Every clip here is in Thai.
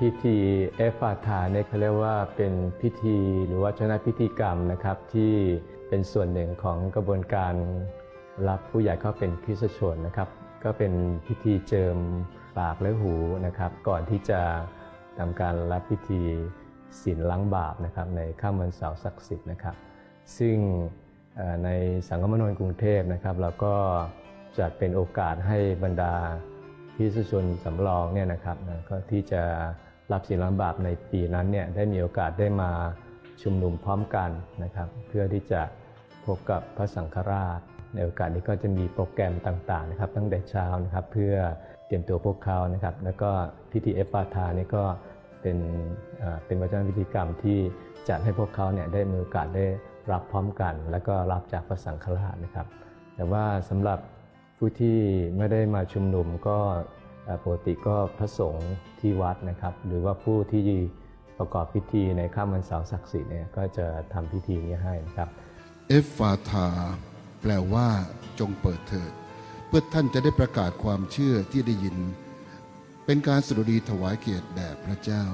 พิธีเอฟาธาเนี่ยเขาเรียกว่าเป็นพิธีหรือว่าชนะพิธีกรรมนะครับที่เป็นส่วนหนึ่งของกระบวนการรับผู้ใหญ่เข้าเป็นคริสชนนะครับ ก็เป็นพิธีเจิมปากและหูนะครับ ก่อนที่จะทำการรับพิธีศีลล้างบาปนะครับในค่ำวันเสาร์ศักดิ์สิทธิ์นะครับ ซึ่งในสังคมนนกรุงเทพนะครับ เราก็จัดเป็นโอกาสให้บรรดาพิสุชนสำรองเนี่ยนะครับก็ที่จะ รับศีลล้างบาปในปีนั้นเนี่ยได้มีโอกาสได้มาชุมนุมพร้อมกันนะครับเพื่อที่จะพบกับพระสังฆราช ในโอกาสนี้ก็จะมีโปรแกรมต่างๆนะครับตั้งแต่เช้านะครับเพื่อเตรียมตัวพวกเขานะครับแล้วก็พิธีเอฟปาทานี่ก็เป็นเป็นวัฒนพิธีกรรมที่จัดให้พวกเขาเนี่ยได้มีโอกาสได้รับพร้อมกัน แล้วก็รับจากพระสังฆราชนะครับ แต่ว่าสำหรับผู้ที่ไม่ได้มาชุมนุมก็ ปกติก็พระสงฆ์ที่วัดนะครับ หรือว่าผู้ที่ประกอบพิธีในข้ามวันเสาร์ศักดิ์สิทธิ์เนี่ยก็จะทำพิธีนี้ให้นะครับเอฟฟาธาแปลว่าจงเปิดเถิด เพื่อท่านจะได้ประกาศความเชื่อที่ได้ยิน เป็นการสดุดีถวายเกียรติแด่พระเจ้า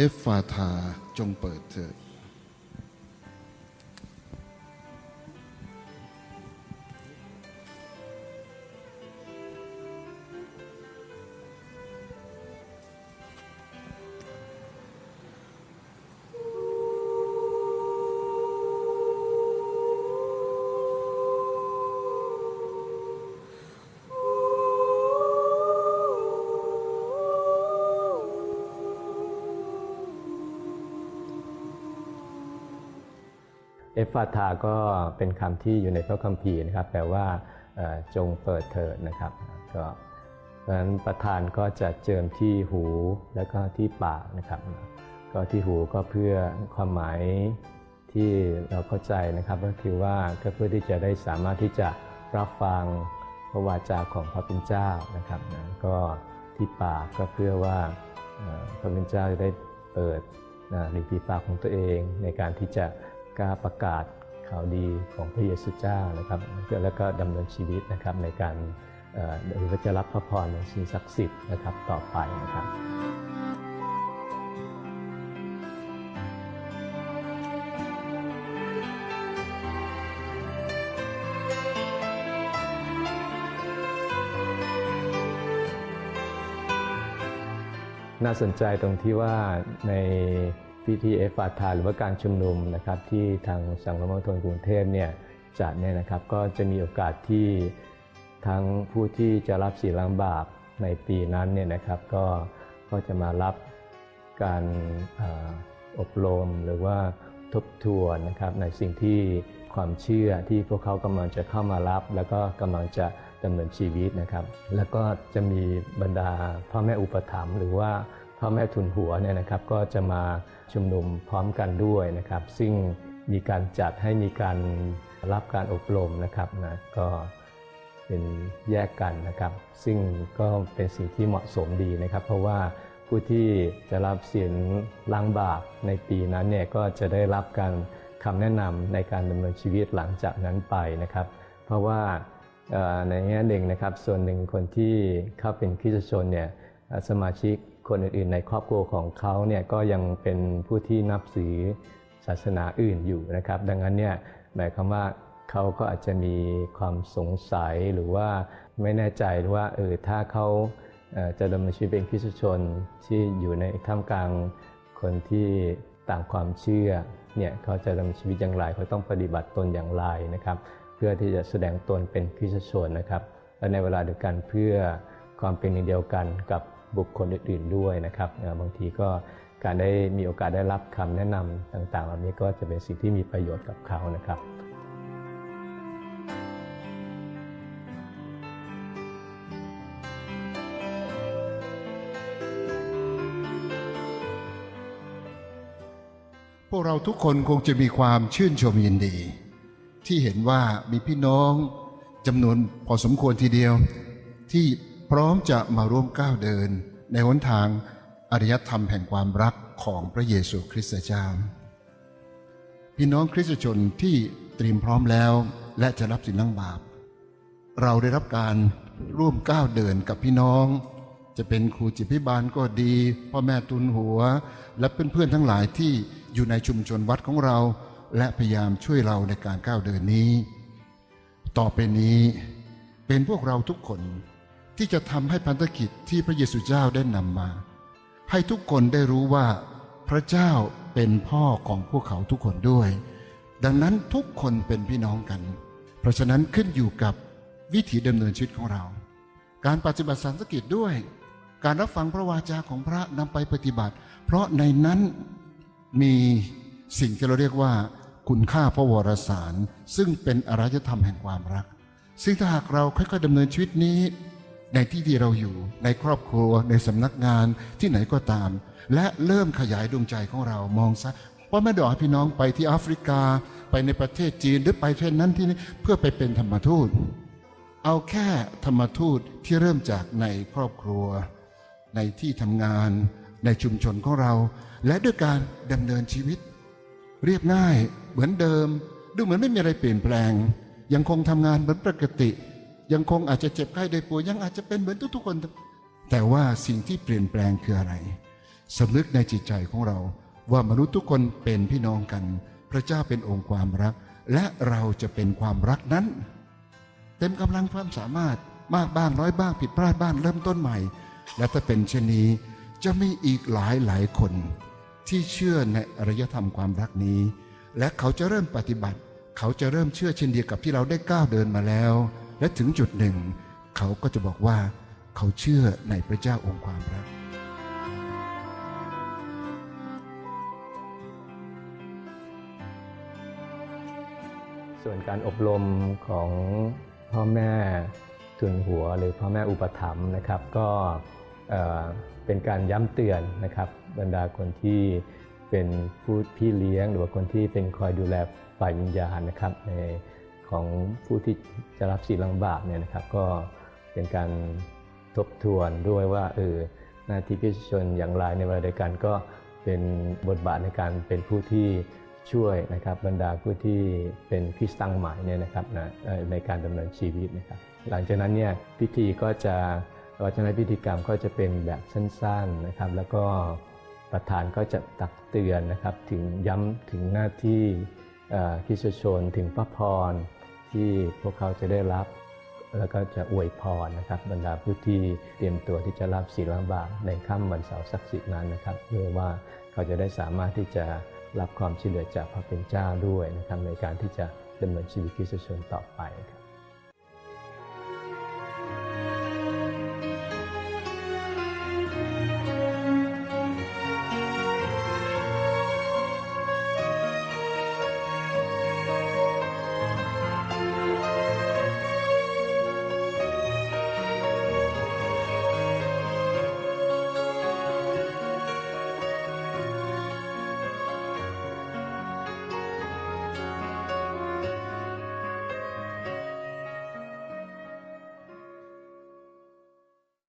เอฟฟาทาจงเปิดเถิด เอฟฟาธาก็เป็นคำที่อยู่ในพระคัมภีร์นะครับแปลว่าจงเปิดเถิดนะครับก็เพราะฉะนั้นประธานก็จะเจิมที่หูแล้วก็ที่ปากนะครับ ก็ที่หูก็เพื่อความหมายที่เราเข้าใจนะครับก็คือว่าก็เพื่อที่จะได้สามารถที่จะรับฟังพระวาจาของพระเป็นเจ้านะครับนะก็ที่ปากก็เพื่อว่าพระเป็นเจ้าจะได้เปิดนะริมฝีปากของตัวเองในการที่จะ กล้าประกาศข่าวดีของพระเยซูเจ้านะครับแล้วก็ดำเนินชีวิตนะครับในการเอ่อหรือว่าจะรับพระพรในสิ่งศักดิ์สิทธิ์นะครับต่อไปนะครับน่าสนใจตรงที่ว่าใน พิธีเอฟาธาหรือว่าการชุมนุมนะครับที่ทางสังคมมณฑลกรุงเทพเนี่ยจัดเนี่ยนะครับก็จะมีโอกาสที่ทั้งผู้ที่จะรับศีลล้างบาปในปีนั้นเนี่ยนะครับก็ก็จะมารับการอออบรมหรือว่าทบทวนนะครับในสิ่งที่ความเชื่อที่พวกเขากำลังจะเข้ามารับ แล้วก็กำลังจะดำเนินชีวิตนะครับ แล้วก็จะมีบรรดาพ่อแม่อุปถัมภ์หรือว่า พ่อแม่ทุนหัวเนี่ยนะครับก็จะมาชุมนุมพร้อมกันด้วยนะครับ ซึ่งมีการจัดให้มีการรับการอบรมนะครับนะก็เป็นแยกกันนะครับ ซึ่งก็เป็นสิ่งที่เหมาะสมดีนะครับ เพราะว่าผู้ที่จะรับศีลล้างบาปในปีนั้นเนี่ยก็จะได้รับการคำแนะนำในการดำเนินชีวิตหลังจากนั้นไปนะครับ เพราะว่าในแง่หนึ่งนะครับส่วนหนึ่งคนที่เข้าเป็นคริสตชนเนี่ยสมาชิก คนอื่นๆ ในครอบครัวของเขาเนี่ยก็ยังเป็นผู้ที่นับถือศาสนาอื่นอยู่นะครับ ดังนั้นเนี่ยหมายความว่าเขาก็อาจจะมีความสงสัยหรือว่าไม่แน่ใจว่าเออถ้าเขาจะดำเนินชีวิตเป็นคริสตชนที่อยู่ในท่ามกลางคนที่ต่างความเชื่อเนี่ยเขาจะดำเนินชีวิตอย่างไรเขาต้องปฏิบัติตนอย่างไรนะครับ เพื่อที่จะแสดงตนเป็นคริสตชนนะครับและในเวลาเดียวกันเพื่อความเป็นหนึ่งเดียวกันกับ บุคคลอื่นๆด้วยนะครับบางทีก็การได้มีโอกาสได้รับคำแนะนำต่างๆเหล่านี้ก็จะเป็นสิ่งที่มีประโยชน์กับเขานะครับพวกเราทุกคนคงจะมีความชื่นชมยินดี ที่เห็นว่ามีพี่น้องจำนวนพอสมควรทีเดียวที่ พร้อมจะมาร่วมก้าวเดิน ในหนทางอารยธรรมแห่งความรักของพระเยซูคริสต์เจ้า พี่น้องคริสตชนที่เตรียมพร้อมแล้วและจะรับสินล้างบาป เราได้รับการร่วมก้าวเดินกับพี่น้อง จะเป็นครูจิตพิบาลก็ดีพ่อแม่ตุนหัว และเพื่อนๆทั้งหลายที่อยู่ในชุมชนวัดของเรา และพยายามช่วยเราในการก้าวเดินนี้ ต่อไปนี้เป็นพวกเราทุกคน ที่จะทำให้พันธกิจที่พระเยซูเจ้าได้นำมา ให้ทุกคนได้รู้ว่า พระเจ้าเป็นพ่อของพวกเขาทุกคนด้วย ดังนั้นทุกคนเป็นพี่น้องกัน เพราะฉะนั้นขึ้นอยู่กับวิถีดำเนินชีวิตของเรา การปฏิบัติสันสกิจด้วย การรับฟังพระวาจาของพระนำไปปฏิบัติ เพราะในนั้นมีสิ่งที่เราเรียกว่า คุณค่าพระวรสาร ซึ่งเป็นอารยธรรมแห่งความรัก ซึ่งถ้าหากเราค่อยๆดำเนินชีวิตนี้ ในที่ที่เราอยู่ในครอบครัวในสำนักงานที่ไหนก็ตาม และเริ่มขยายดวงใจของเรามองซะว่าไม่ดอกพี่น้องไปที่แอฟริกา ไปในประเทศจีนหรือไปเช่นนั้นที่นี่เพื่อไปเป็นธรรมทูต เอาแค่ธรรมทูตที่เริ่มจากในครอบครัว ในที่ทำงาน ในชุมชนของเรา และด้วยการดำเนินชีวิต เรียบง่ายเหมือนเดิม ดูเหมือนไม่มีอะไรเปลี่ยนแปลง ยังคงทำงานเหมือนปกติ ยังคงอาจจะเจ็บไข้ได้ป่วยยังอาจจะเป็นเหมือนทุกๆคน แต่ว่าสิ่งที่เปลี่ยนแปลงคืออะไรสำนึกในจิตใจของเรา ว่ามนุษย์ทุกคนเป็นพี่น้องกัน พระเจ้าเป็นองค์ความรัก และเราจะเป็นความรักนั้น เต็มกำลังความสามารถมากบ้างน้อยบ้างผิดพลาดบ้างเริ่มต้นใหม่ และถ้าเป็นเช่นนี้จะมีอีกหลายหลายคน ที่เชื่อในอารยธรรมความรักนี้ และเขาจะเริ่มปฏิบัติ เขาจะเริ่มเชื่อเช่นเดียวกับที่เราได้ก้าวเดินมาแล้ว และถึงจุดหนึ่ง เขาก็จะบอกว่าเขาเชื่อในพระเจ้าองค์ความรักส่วนการอบรมของพ่อแม่ทุนหัวหรือพ่อแม่อุปถัมภ์นะครับก็เป็นการย้ำเตือนนะครับบรรดาคนที่เป็นผู้พี่เลี้ยง หรือว่าคนที่เป็นคอยดูแลฝ่ายวิญญาณนะครับใน ของผู้ที่จะรับศีลลังบาปเนี่ยนะครับ ก็เป็นการทบทวนด้วยว่าเออหน้าที่พิชนอย่างไรในเวลาเดียวกันก็เป็นบทบาทในการเป็นผู้ที่ช่วยนะครับบรรดาผู้ที่เป็นคริสตังใหม่เนี่ยนะครับนะในการดำเนินชีวิตนะครับ หลังจากนั้นเนี่ยพิธีก็จะวัฒนพิธีกรรมก็จะเป็นแบบสั้นๆนะครับ แล้วก็ประธานก็จะตักเตือนนะครับ ถึงย้ำถึงหน้าที่คริสชนถึงพระพร ที่พวกเขาจะได้รับ แล้วก็จะอวยพรนะครับบรรดาผู้ที่เตรียมตัวที่จะรับศีลบาปในค่ำวันเสาร์ศักดิ์สิทธิ์นั้นนะครับเพื่อว่าเขาจะได้สามารถที่จะรับความช่วยเหลือจากพระเป็นเจ้าด้วยนะครับในการที่จะดำเนินชีวิตคริสตชนต่อไปครับ